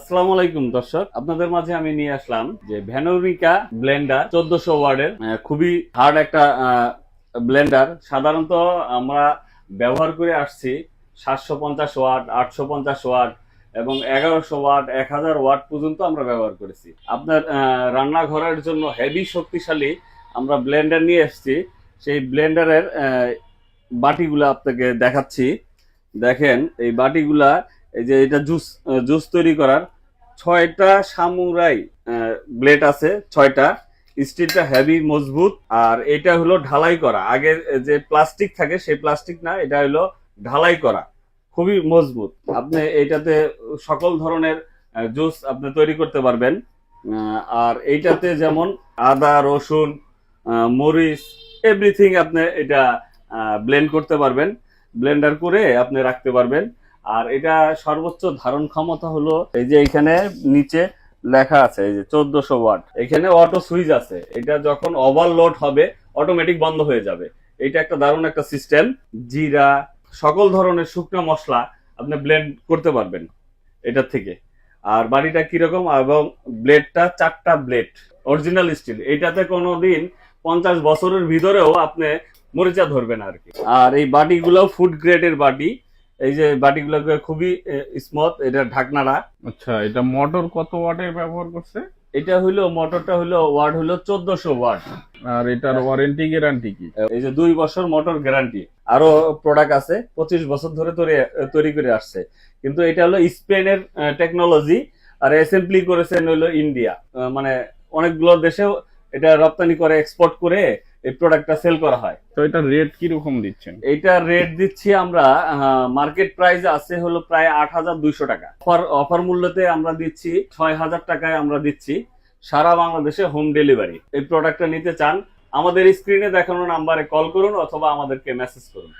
আসসালামু আলাইকুম, দর্শক। আপনাদের মাঝে আমি নিয়ে আসলাম যে ভ্যানোরিকা ব্লেন্ডার চোদ্দশো ওয়ার্ডের খুবই হার্ড একটা ব্লেন্ডার সাধারণত আমরা ব্যবহার করে আসছি সাতশো পঞ্চাশ ওয়াট আটশো পঞ্চাশ ওয়াট এবং এগারোশো ওয়াট এক হাজার ওয়াট পর্যন্ত আমরা ব্যবহার করেছি। আপনার রান্নাঘরের জন্য হেভি শক্তিশালী আমরা ব্লেন্ডার নিয়ে এসেছি। সেই ব্লেন্ডারের বাটিগুলো আপনাকে দেখাচ্ছি। দেখেন, এই বাটিগুলা এই যে এটা জুস জুস তৈরি করার ছয়টা সামুরাই ব্লেড আছে, ছয়টা। স্টিলটা হেভি মজবুত, আর এটা হলো ঢালাই করা। আগে যে প্লাস্টিক থাকে, সেই প্লাস্টিক না, এটা হলো ঢালাই করা। খুবই মজবুত। আপনি এটাতে সকল ধরনের জুস আপনি তৈরি করতে পারবেন। আর এইটাতে যেমন আদা, রসুন মরিচ এভরিথিং আপনি এটা ব্লেন্ড করতে পারবেন। ব্লেন্ডার করে আপনি রাখতে পারবেন। আর এটা সর্বোচ্চ ধারণ ক্ষমতা হলো এই যে এখানে নিচে লেখা আছে, এই যে চোদ্দশো ওয়াট। এখানে অটো সুইচ আছে। এটা যখন ওভারলোড হবে অটোমেটিক বন্ধ হয়ে যাবে। এটা একটা দারুণ একটা সিস্টেম জিরা, সকল ধরনের শুকনো মশলা আপনি ব্লেন্ড করতে পারবেন এটার থেকে। আর বাড়িটা কীরকম? এবং ব্লেডটা চারটা ব্লেড অরিজিনাল স্টিল এটাতে কোনো দিন পঞ্চাশ বছরের ভিতরেও আপনি মরিচা ধরবেন আর কি। আর এই বাটিগুলো ফুড গ্রেডের বাটি। এই যে বাটিগুলো খুবই স্মুথ এটা ঢাকনাটা আচ্ছা এটা মোটর কত ওয়াটের ব্যবহার করছে? এটা হইল মোটরটা হইল ওয়ার্ড হইল চোদ্দশো ওয়াট আর এটার ওয়ারেন্টি গ্যারান্টি কি? এই যে দুই বছর মোটর গ্যারান্টি আরও প্রোডাক্ট আছে পঁচিশ বছর ধরে তৈরি- তৈরি করে আসছে। কিন্তু এটা হলো স্পেনের টেকনোলজি আর অ্যাসেম্বলি করেছেন হইল ইন্ডিয়া মানে অনেকগুলো দেশেও এটা রপ্তানি করে এক্সপোর্ট করে এই প্রোডাক্টটা সেল করা হয়। তো এটা রেট কি রকম দিচ্ছেন? এটা রেট দিচ্ছি আমরা মার্কেট প্রাইস আছে হলো প্রায় আট হাজার দুইশো টাকা। অফার অফার মূল্যতে আমরা দিচ্ছি ছয় হাজার টাকায় আমরা দিচ্ছি সারা বাংলাদেশে হোম ডেলিভারি এই প্রোডাক্টটা নিতে চান আমাদের স্ক্রিনে দেখানো নাম্বারে কল করুন অথবা আমাদেরকে মেসেজ করুন।